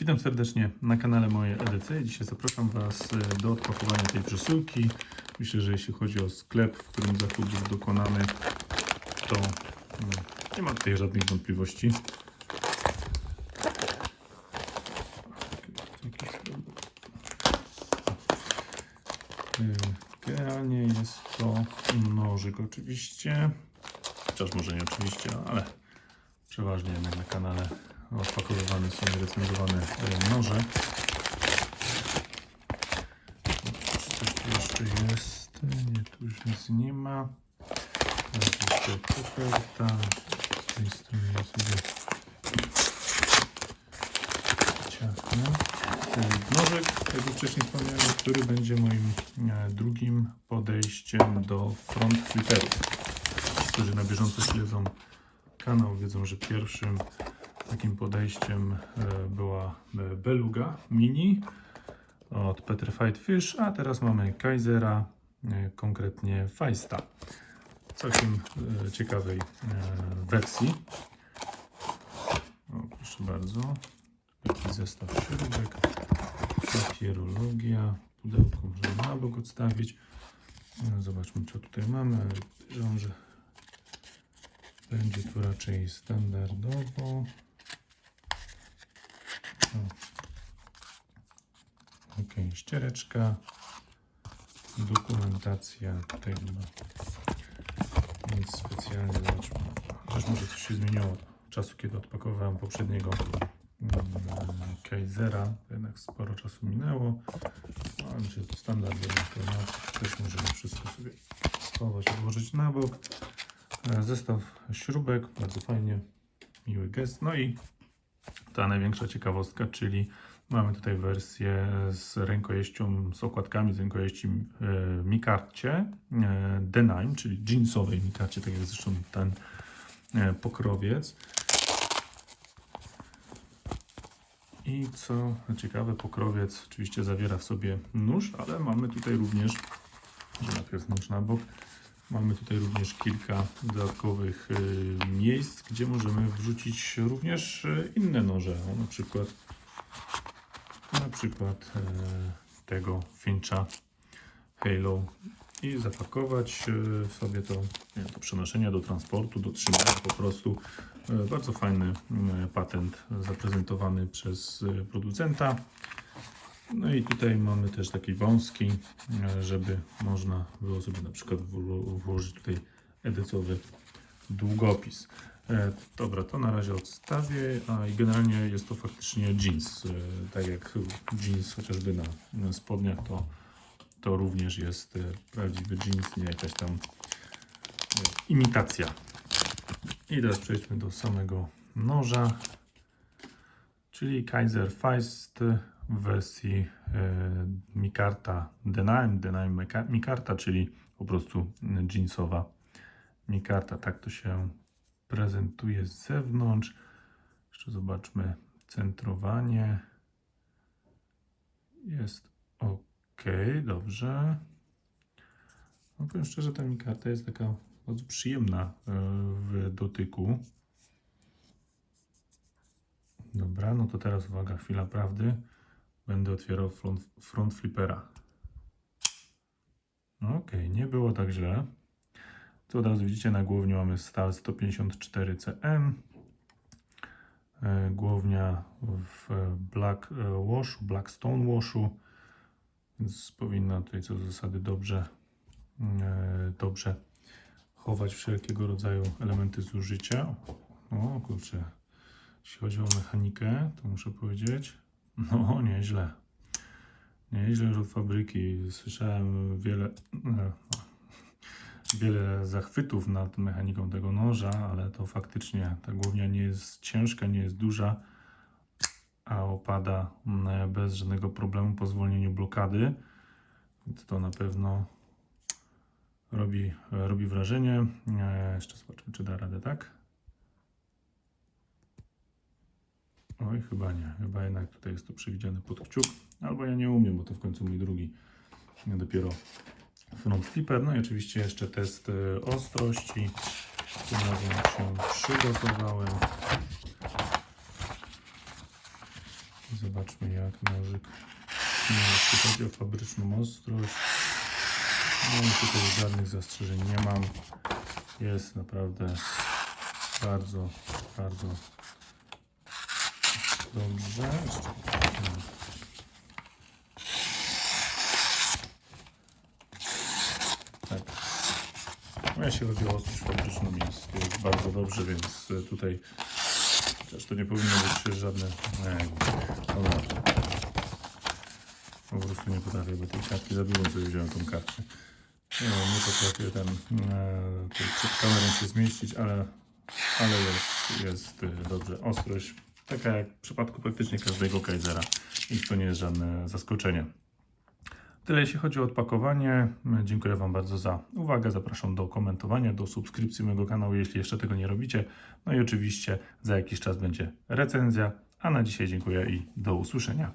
Witam serdecznie na kanale Moje EDC. Dzisiaj zapraszam Was e, do odpakowania tej przesyłki. Myślę, że jeśli chodzi o sklep, w którym zakup był dokonany, to mm, nie ma tutaj żadnych wątpliwości. Y, Generalnie jest to nożyk oczywiście, chociaż może nie oczywiście, ale przeważnie jednak na kanale odpakowywane są recenzowane e, noże. Czy coś jeszcze jest? Nie, tu już nic nie ma. Teraz jeszcze koperta. Z tej strony ja sobie ciachnę. Nożyk, jak już wcześniej wspomniałem, który będzie moim e, drugim podejściem do front flipperów. Którzy na bieżąco śledzą kanał, wiedzą, że pierwszym takim podejściem e, była e, Beluga Mini od Petrified Fish, a teraz mamy Kaisera, e, konkretnie Feista. Całkiem ciekawej wersji. O, proszę bardzo. Taki zestaw śrubek, papierologia, pudełko możemy na bok odstawić. No, Zobaczmy, co tutaj mamy. Podejrzewam, że będzie to raczej standardowo. Ok, ściereczka, dokumentacja, tutaj nie ma nic specjalnie, zobaczmy. Chociaż może coś się zmieniło od czasu, kiedy odpakowałem poprzedniego mm, Kaisera, jednak sporo czasu minęło, No, ale że to standardowy temat, też możemy wszystko sobie schować, odłożyć na bok. E, Zestaw śrubek, bardzo fajnie, miły gest. No i ta największa ciekawostka, czyli mamy tutaj wersję z rękojeścią, z okładkami z rękojeści e, Mikarcie e, Denim, czyli jeansowej Mikarcie, tak jak zresztą ten e, pokrowiec. I co ciekawe, pokrowiec oczywiście zawiera w sobie nóż, ale mamy tutaj również, że najpierw nóż na bok, mamy tutaj również kilka dodatkowych y, miejsc, gdzie możemy wrzucić również inne noże, na przykład na przykład e, tego Fincha Halo i zapakować e, sobie to do przenoszenia, do transportu, do trzymania po prostu. E, Bardzo fajny patent zaprezentowany przez producenta. No i tutaj mamy też taki wąski, żeby można było sobie na przykład wło- włożyć tutaj edycowy długopis. E, Dobra, to na razie odstawię, a i generalnie jest to faktycznie jeans. E, Tak jak jeans chociażby na, spodniach, to, to również jest e, prawdziwy jeans, nie jakaś tam imitacja. I teraz przejdźmy do samego noża, czyli Kaiser Feist w wersji Mikarta Denim Meka- Mikarta, czyli po prostu jeansowa Mikarta. Tak to się prezentuje z zewnątrz. Jeszcze zobaczmy centrowanie. Jest ok, dobrze. No powiem szczerze, ta mikarta jest taka bardzo przyjemna e, w dotyku. Dobra, no to teraz uwaga, chwila prawdy. Będę otwierał front, front flipera. Ok, nie było tak źle. Tu od razu widzicie na głowni mamy stal 154 cm. E, Głownia w black e, washu, black stone washu, więc powinna tutaj co do zasady dobrze, e, dobrze chować wszelkiego rodzaju elementy zużycia. O kurczę, jeśli chodzi o mechanikę, to muszę powiedzieć, no nieźle. Nieźle już od fabryki. Słyszałem wiele, wiele zachwytów nad mechaniką tego noża, ale to faktycznie ta głownia nie jest ciężka, nie jest duża, a opada mm, bez żadnego problemu po zwolnieniu blokady. Więc to na pewno robi, robi wrażenie. E, Jeszcze zobaczmy, czy da radę, tak? Oj, chyba nie. Chyba jednak tutaj jest to przewidziane pod kciuk. Albo ja nie umiem, bo to w końcu mój drugi dopiero front flipper. No i oczywiście jeszcze test e, ostrości. Tym razem się przygotowałem. Zobaczmy jak nożyk. No, jeśli chodzi o fabryczną ostrość, no tutaj żadnych zastrzeżeń nie mam. Jest naprawdę bardzo, bardzo dobrze. Jeszcze- No, jeśli chodzi o ostrość fabryczną jest, bardzo dobrze, więc y, tutaj chociaż to nie powinno być żadne... Dobra. Po prostu nie potrafię, bo tej kartki za dużo sobie wziąłem tą kartkę. Nie, wiem, nie potrafię ten, e, przed kamerą się zmieścić, ale, ale jest, jest y, dobrze. Ostrość taka jak w przypadku praktycznie każdego Kaisera i to nie jest żadne zaskoczenie. Tyle jeśli chodzi o odpakowanie. Dziękuję Wam bardzo za uwagę. Zapraszam do komentowania, do subskrypcji mojego kanału, jeśli jeszcze tego nie robicie. No i oczywiście za jakiś czas będzie recenzja. A na dzisiaj dziękuję i do usłyszenia.